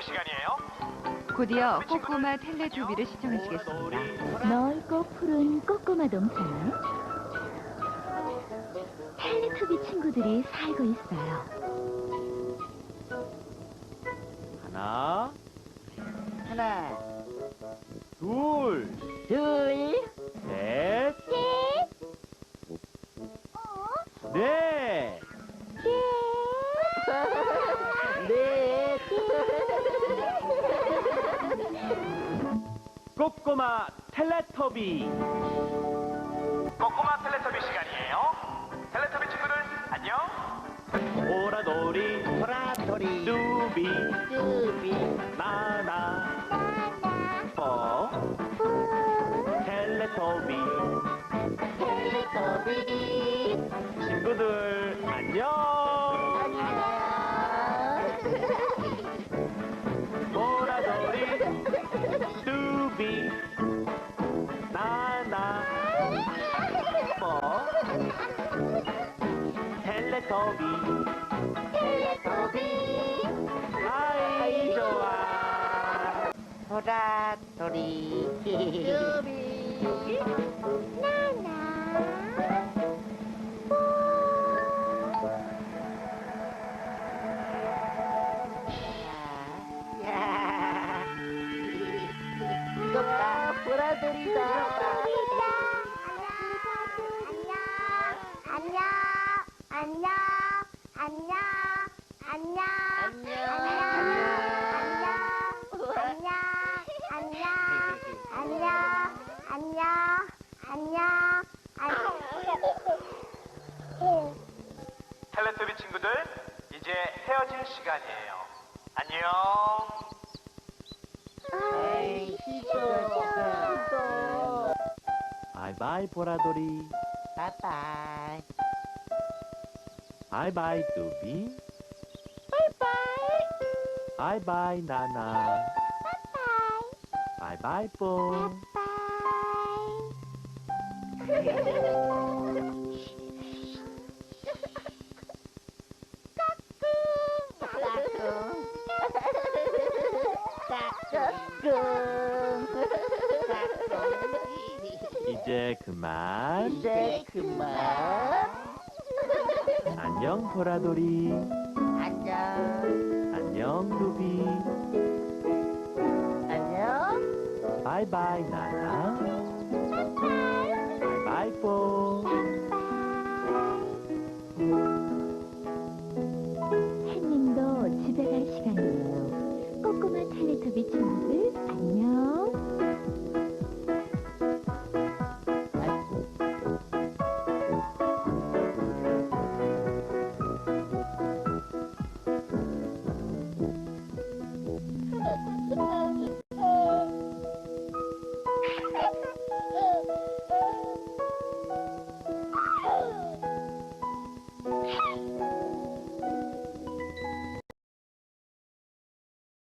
텔레토비 시간이에요. 곧이어 꼬꼬마 텔레토비를 시청하시겠습니다. 넓고 푸른 꼬꼬마 동산에 텔레토비 친구들이 살고 있어요. 하나, 하나, 둘, 둘, 셋, 넷. 꼬꼬마 텔레토비. 꼬꼬마 텔레토비 시간이에요. 텔레토비 친구들 안녕. 오라돌이, 보라돌이, 뚜비, 뚜비, 나나, 뻐, 텔레토비. 텔레토비. 친구들 안녕. 뻐, 텔레토비. 아이 좋아. 보라돌이, 뚜비, 야, 이것 봐, 보라돌이다. 안녕, 안녕, 안녕, 안녕, 안녕, 안녕, 안녕, 안녕, 안녕, 안녕, 안녕. 텔레토비 친구들 이제 헤어질 시간이에요. 안녕. 에이, 희도, 바이바이 보라돌이. Bye bye. Bye bye, Doobie. Bye bye. Bye bye, Nana. Bye bye. Bye bye, Bo. Bye bye. Good. 이제 그만. 이제 그만. 안녕, 보라돌이. 안녕. 안녕, 루비. 안녕. 바이바이, 나나. 바이바이, 뽀. 햇님도 집에 갈 시간이에요. 꼬꼬마 텔레토비 친구들.